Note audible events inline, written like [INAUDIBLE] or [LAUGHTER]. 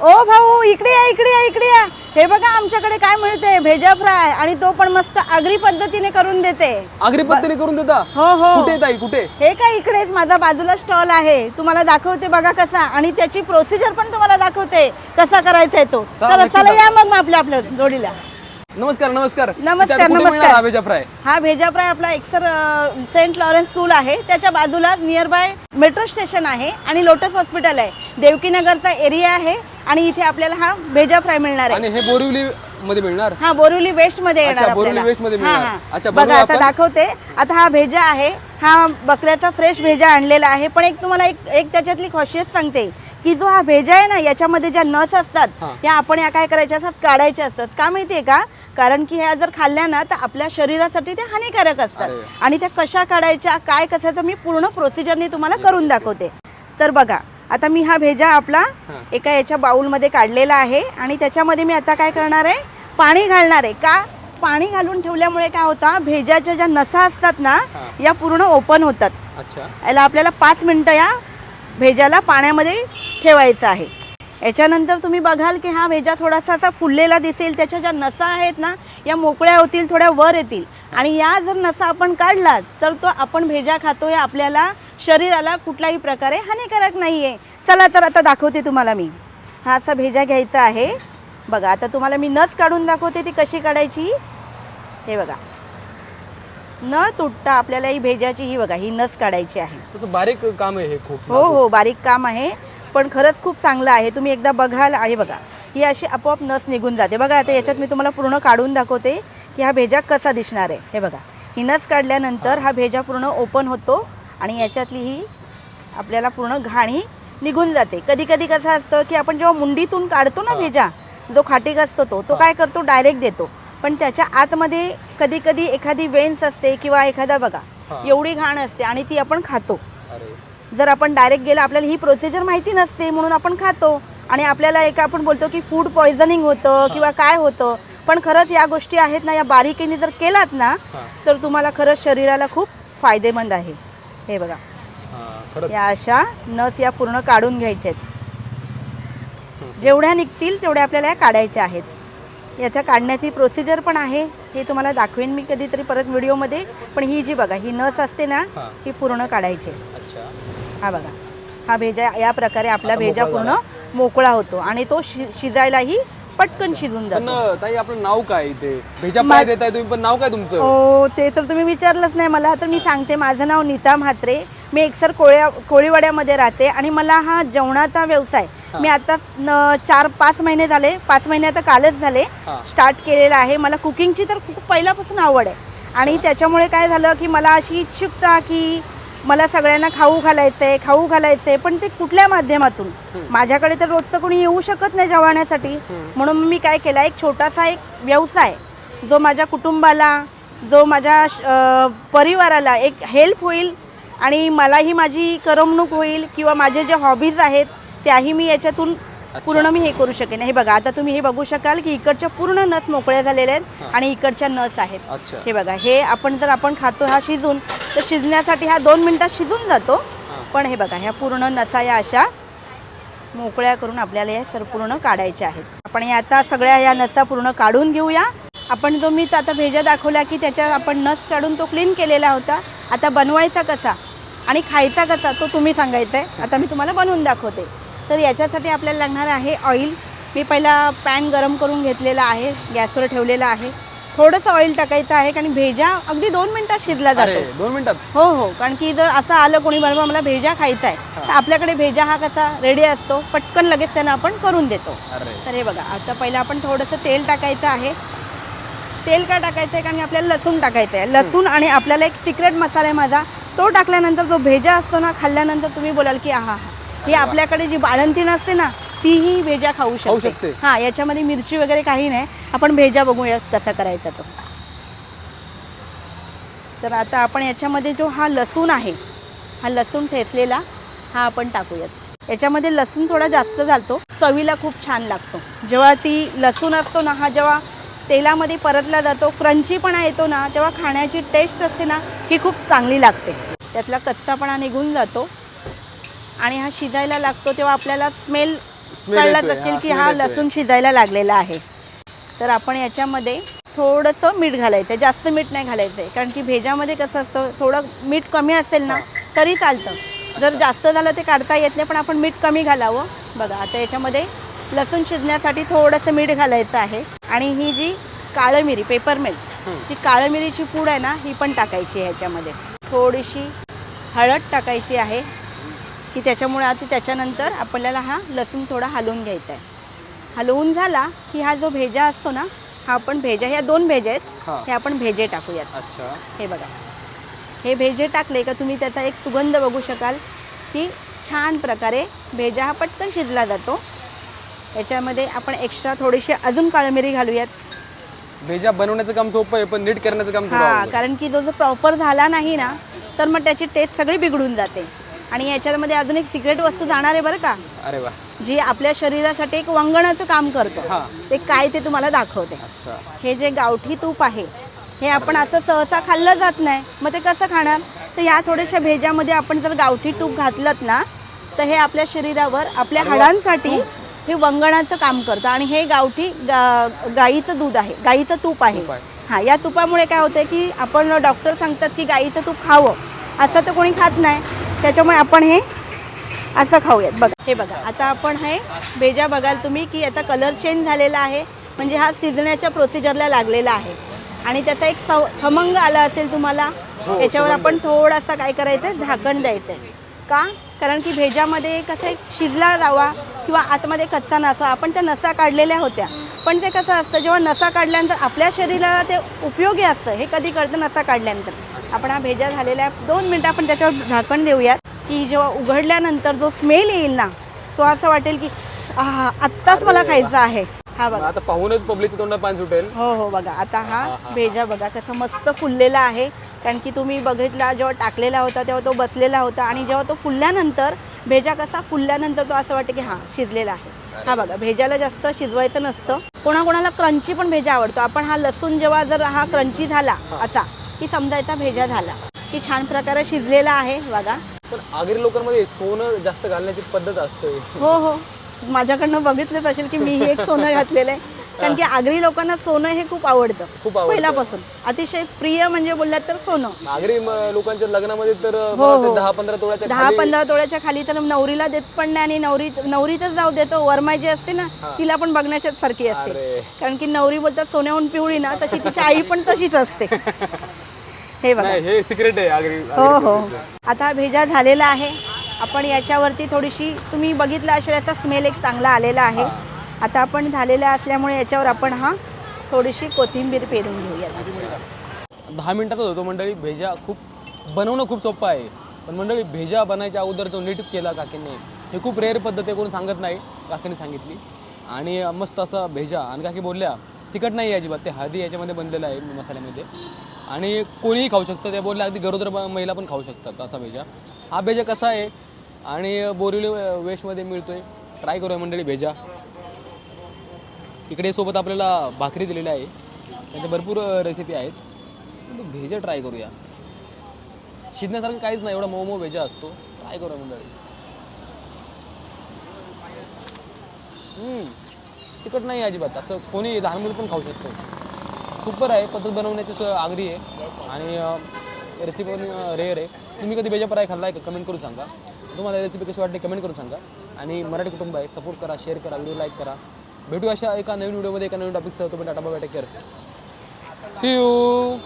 ओ भाऊ इकडे या इकडे या इकडे या. हे बघा आमच्याकडे काय मिळते भेजा फ्राय आणि तो पण मस्त आगरी पद्धतीने करून देते. आगरी पद्धतीने करून देता? हो हो. कुठे ताई? कुठे? हे काय इकडेच माझा बाजूला स्टॉल आहे. तुम्हाला दाखवते बघा कसा. आणि त्याची प्रोसिजर पण तुम्हाला दाखवते. कसा करायचा आहे तो. चला, चला. या मग आपल्या आपल्या जोडीला. नमस्कार नमस्कार. नमस्कार, नमस्कार. हा भेजा फ्राय? हा भेजा फ्राय आपला एकसर सेंट लॉरेन्स स्कूल आहे. त्याच्या बाजूला नियर बाय मेट्रो स्टेशन आहे आणि लोटस हॉस्पिटल आहे. देवकीनगरचा एरिया आहे. आणि इथे आपल्याला हा भेजा फ्राय मिळणार आहे आणि हे बोरिवली मध्ये मिळणार हा बोरिवली वेस्टमध्ये अच्छा, येणार बोरिवली आपल्याला. वेस्टमध्ये हा, मिळणार. हा. अच्छा, बघा आता आपण? दाखवते आता हा भेजा आहे हा बकऱ्याचा फ्रेश भेजा आणलेला आहे पण एक तुम्हाला एक एक त्याच्यातली खासियत सांगते की जो हा भेजा आहे ना याच्यामध्ये ज्या नस असतात हा. या आपण या काय करायच्या असतात काढायच्या असतात का माहितीये का कारण की ह्या जर खाल्ल्या ना तर आपल्या शरीरासाठी त्या हानिकारक असतात अरे. आणि त्या कशा काढायच्या काय कशाचं मी पूर्ण प्रोसिजरने तुम्हाला करून दाखवते तर बघा आता मी हा भेजा आपला. एका याच्या बाउलमध्ये काढलेला आहे आणि त्याच्यामध्ये मी आता काय करणार आहे? पाणी घालणार आहे. का? पाणी घालून ठेवल्यामुळे काय होतं? भेजाच्या ज्या नसा असतात ना. या पूर्ण ओपन होतात. अच्छा. याला आपल्याला पाच मिनटं या भेजाला पाण्यामध्ये ठेवायचं आहे. याच्यानंतर तुम्ही बघाल की हा भेजा थोडासा असा फुललेला दिसेल. त्याच्या ज्या नसा आहेत ना या मोकळ्या होतील थोड्या वर येतील. आणि या जर नसा आपण काढलात तर तो आपण भेजा खातो हे आपल्याला शरीराला कुठल्याही प्रकारे हानिकारक नाही आहे चला तर आता दाखवते तुम्हाला मी. हा असा भेजा घ्यायचा आहे. बघा आता तुम्हाला मी नस काढून दाखवते ती कशी काढायची. हे बघा. न तुटता आपल्याला ही भेजाची ही बघा ही नस काढायची आहे. तसं बारीक काम आहे हे खूप. हो हो बारीक काम आहे. पण खरंच खूप चांगलं आहे. तुम्ही एकदा बघाल आहे बघा ही अशी आपोआप नस निघून जाते. बघा आता याच्यात मी तुम्हाला पूर्ण काढून दाखवते की हा भेजा कसा दिसणार आहे. हे बघा ही नस काढल्यानंतर हा भेजा पूर्ण ओपन होतो. आणि याच्यातली ही आपल्याला पूर्ण घाणी निघून जाते. कधी कधी कसं असतं की आपण जेव्हा मुंडीतून काढतो ना हा. भेजा जो खाटीक असतो तो तो हा. काय करतो? डायरेक्ट देतो. पण त्याच्या आतमध्ये कधी कधी एखादी वेन्स असते किंवा एखादा बघा हा. एवढी घाण असते आणि ती आपण खातो. जर आपण डायरेक्ट गेलं आपल्याला ही प्रोसिजर माहिती नसते म्हणून आपण खातो. आणि आपल्याला एक आपण बोलतो की फूड पॉयझनिंग होतं किंवा काय होतं. पण खरंच या गोष्टी आहेत ना या बारीकीने जर केलात ना हा. तर तुम्हाला खरंच शरीराला खूप फायदेमंद आहे. हे बघा. या अशा नस या पूर्ण काढून घ्यायच्या आहेत. जेवढ्या निघतील तेवढ्या आपल्याला या काढायच्या आहेत. याच्या काढण्याची प्रोसिजर पण आहे. हे तुम्हाला दाखवेन मी कधीतरी परत व्हिडिओमध्ये. पण ही जी बघा ही नस असते ना हा. पूर्ण काढायची हा बघा. हा भेजा या प्रकारे आपला भेजा पूर्ण मोकळा होतो. आणि तो शि- शिजायलाही पटकन शिजून पण जातो ताई आपलं नाव काय इथे? भेजा मा- फ्राय देताय तुम्ही पण नाव काय तुमचं? हो ते तर तुम्ही विचारलंच नाही मला तर मी सांगते. माझं नाव नीता म्हात्रे. मी एकसर कोळ्या कोळीवाड्यामध्ये राहते आणि मला हा जेवणाचा व्यवसाय हा. मी आता न चार पाच महिने झाले. पाच महिने आता कालच झाले. हा. स्टार्ट केलेला आहे. मला कुकिंगची तर खूप पहिल्यापासून आवड आहे. आणि त्याच्यामुळे काय झालं की मला अशी इच्छुकता की मला सगळ्यांना खाऊ घालायचं आहे खाऊ घालायचं आहे पण ते कुठल्या माध्यमातून? माझ्याकडे तर रोजचं कोणी येऊ शकत नाही जेवण्यासाठी म्हणून मी काय केलं एक छोटासा एक व्यवसाय जो माझ्या कुटुंबाला जो माझ्या परिवाराला एक हेल्प होईल आणि मलाही माझी करमणूक होईल किंवा माझे जे हॉबीज आहेत त्याही मी याच्यातून पूर्ण मी हे करू शकेन. हे बघा आता तुम्ही हे बघू शकाल की इकडच्या पूर्ण नस मोकळ्या झालेल्या आहेत. आणि इकडच्या नस आहेत. हे बघा हे आपण जर आपण खातो हा शिजून तर शिजण्यासाठी हा दोन मिनिटात शिजून जातो. पण हे बघा ह्या पूर्ण नसा या अशा मोकळ्या करून आपल्याला या सर पूर्ण काढायच्या आहेत. आपण या आता सगळ्या या नसा पूर्ण काढून घेऊया. आपण जो मी आता भेजा दाखवला की त्याच्यात आपण नस काढून तो क्लीन केलेला होता. आता बनवायचा कसा आणि खायचा कसा तो तुम्ही सांगायचा आहे आता मी तुम्हाला बनवून दाखवते. तर याच्यासाठी आपल्याला लागणार आहे ऑइल मी पहिला पॅन गरम करून घेतलेला आहे गॅसवर ठेवलेला आहे. थोडंसं ऑइल टाकायचं आहे कारण भेजा अगदी दोन मिनटात शिजला जातो. दोन मिनिटात? हो हो. कारण की जर असं आलं कोणी बरोबर मला भेजा खायचा आहे. तर आपल्याकडे भेजा हा कसा रेडी असतो पटकन लगेच त्यांना आपण करून देतो. अरे. तर हे बघा आता पहिलं आपण थोडंसं तेल टाकायचं आहे. तेल का टाकायचं आहे? कारण आपल्याला लसूण टाकायचं आहे. लसूण आणि आपल्याला एक सिक्रेट मसाला आहे माझा. तो टाकल्यानंतर जो भेजा असतो ना खाल्ल्यानंतर तुम्ही बोलाल की आहा ही आपल्याकडे जी बाळंती नसते ना तीही भेजा खाऊ खाऊ शकते. शकते. हा याच्यामध्ये मिरची वगैरे काही नाही. आपण भेजा बघूया कसा करायचा तो. तर आता आपण याच्यामध्ये जो हा लसूण आहे हा लसूण ठेचलेला हा आपण टाकूयात. याच्यामध्ये लसूण थोडा जास्त घालतो. चवीला खूप छान लागतो. जेव्हा ती लसूण असतो ना हा जेव्हा तेलामध्ये परतला जातो क्रंचीपणा येतो ना तेव्हा खाण्याची टेस्ट असते ना ही खूप चांगली लागते. त्यातला कच्चापणा निघून जातो. आणि हा शिजायला लागतो तेव्हा आपल्याला स्मेल Smell येतोय, असेल हा, की smell हा येतोय. लसूण शिजायला लागलेला आहे. तर आपण याच्यामध्ये थोडंसं मीठ घालायचं आहे जास्त मीठ नाही घालायचं आहे. कारण की भेजामध्ये कसं असतं थोडं मीठ कमी असेल ना तरी चालतं. जर जास्त झालं ते काढता येत नाही पण आपण मीठ कमी घालावं. बघा आता याच्यामध्ये लसूण शिजण्यासाठी थोडंसं मीठ घालायचं आहे. आणि ही जी काळं मिरी पेपर हम्म. जी काळं मिरीची पूड आहे ना ही पण टाकायची आहे ह्याच्यामध्ये थोडीशी हळद टाकायची आहे. की त्याच्यामुळे आता त्याच्यानंतर आपल्याला हा लसूण थोडा हलवून घ्यायचा आहे. हलवून झाला की हा जो भेजा असतो ना हा आपण भेजा ह्या दोन भेजे आहेत हा. आपण भेजे टाकूयात. अच्छा. हे बघा. हे भेजे टाकले का तुम्ही त्याचा एक सुगंध बघू शकाल की छान प्रकारे भेजा हा पटकन शिजला जातो. याच्यामध्ये आपण एक्स्ट्रा थोडीशी अजून काळी मिरी घालूयात. भेजा बनवण्याचं काम सोपं आहे पण नीट करण्याचं काम हा. कारण की जो जो प्रॉपर झाला नाही ना तर मग त्याची टेस्ट सगळी बिघडून जाते. आणि याच्यामध्ये अजून एक सिक्रेट वस्तू जाणार आहे बरं का? अरे वा. जी आपल्या शरीरासाठी एक वंगणाचं काम करतो. ते काय ते तुम्हाला दाखवते. हे जे गावठी तूप आहे हे आपण असं सहसा खाल्लं जात नाही. मग ते कसं खाणार? तर या थोड्याशा भेजामध्ये आपण जर गावठी तूप घातलं ना तर हे आपल्या शरीरावर आपल्या हाडांसाठी हे वंगणाचं काम करतं. आणि हे गावठी गा गाईचं दूध आहे गाईचं तूप आहे. तूप आहे. हां या तुपामुळे काय होतं की आपण डॉक्टर सांगतात की गाईचं तूप खावं. असं तर कोणी खात नाही. त्याच्यामुळे आपण हे असं खाऊयात. बघा. हे बघा आता आपण हे भेजा बघाल तुम्ही की याचा कलर चेंज झालेला आहे. म्हणजे हा शिजण्याच्या प्रोसिजरला लागलेला आहे. आणि त्याचा एक सव- खमंग आला असेल तुम्हाला हो, याच्यावर. आपण थोडासा काय करायचं आहे झाकण द्यायचं आहे का? कारण की भेजामध्ये कसं एक शिजला जावा किंवा आतमध्ये कच्चा नसा आपण त्या नसा काढलेल्या होत्या. पण ते कसं असतं जेव्हा नसा काढल्यानंतर आपल्या शरीराला ते उपयोगी असतं. हे कधी कळतं? नसा काढल्यानंतर. आपण हा भेजा झालेला आहे दोन मिनटं आपण त्याच्यावर झाकण देऊयात की जेव्हा उघडल्यानंतर जो स्मेल येईल ना तो असं वाटेल की आत्ताच मला खायचा आहे. हा बघा. आता पाहूनच पब्लिकच्या तोंडात पाणी सुटेल. हो हो बघा. आता हा. भेजा बघा कसं मस्त फुललेला आहे. कारण की तुम्ही बघितला जेव्हा टाकलेला होता तेव्हा तो बसलेला होता आणि जेव्हा तो फुलल्यानंतर भेजा कसा फुलल्यानंतर तो असं वाटतं की हा शिजलेला आहे. हा बघा भेजाला जास्त शिजवायचं नसतं. कोणाकोणाला क्रंची पण भेजा आवडतो. आपण हा लसूण जेव्हा जर हा क्रंची झाला असा की समजायचा भेजा झाला. की छान प्रकारे शिजलेला आहे बघा. पण आगरी लोकांमध्ये सोनं जास्त घालण्याची पद्धत असते. हो हो. माझ्याकडनं बघितलंच असेल की मी एक सोनं घातलेलं आहे. कारण की आगरी लोकांना सोनं हे खूप आवडतं. खूप आवडतं. पहिल्यापासून. अतिशय प्रिय म्हणजे बोललात तर सोनं. आगरी म- लोकांच्या लग्नामध्ये तर हो, मला वाटतं हो. दहा पंधरा तोळ्याच्या दहा खाली पंधरा तोळ्याच्या खाली तर नवरीला देत पण नाही आणि नवरी नवरीतच जाऊ देतो. वरमाई जी असते ना हा. तिला पण बघण्याच्या सारखी असते. अरे. कारण की नवरी बोलतात सोन्याहून पिवळी ना. तशी तिची आई पण तशीच असते. [LAUGHS] हे बघा. नाही हे सिक्रेट आहे आगरी हो आगरी हो. आता भेजा झालेला आहे. आपण याच्यावरती थोडीशी तुम्ही बघितलं असेल याचा स्मेल एक चांगला आलेला आहे. आता आपण झालेला असल्यामुळे याच्यावर आपण हा थोडीशी कोथिंबीर पेरून घेऊया. दहा मिनिटातच होतो मंडळी. भेजा खूप बनवणं खूप सोपं आहे. पण मंडळी भेजा बनायच्या अगोदर जो नीट केला काकीने हे खूप रेअर पद्धत आहे कोणी सांगत नाही काकीने सांगितली. आणि मस्त असा भेजा. आणि काकी बोलल्या तिखट नाही आहे अजिबात ते हळदी याच्यामध्ये बनलेलं आहे मसाल्यामध्ये. आणि कोणीही खाऊ शकतं त्या बोलल्या अगदी गरोदर महिला पण खाऊ शकतात असा भेजा. हा भेजा कसा आहे? आणि बोरिवली वेशमध्ये मिळतो आहे ट्राय करूया मंडळी भेजा. इकडे सोबत आपल्याला भाकरी दिलेली आहे. त्याच्या भरपूर रेसिपी आहेत. भेजा ट्राय करूया. शिजण्यासारखं काहीच नाही एवढा मोमो भेजा असतो. ट्राय करूया मंडळी. तिखट नाही अजिबात. असं कोणी लहान मुलं पण खाऊ शकतो. सुपर आहे पद्धत बनवण्याची सोय आगरी आहे. आणि रेसिपी पण रेअर आहे. तुम्ही कधी भेजा फ्राय खाल्ला आहे का? कमेंट करून सांगा. तुम्हाला रेसिपी कशी वाटते कमेंट करून सांगा. आणि मराठी कुटुंब आहे सपोर्ट करा शेअर करा व्हिडिओ लाईक करा. भेटू अशा एका नवीन व्हिडिओमध्ये एका नवीन टॉपिकसह तुम्ही टाटा बाबा टेक सी यू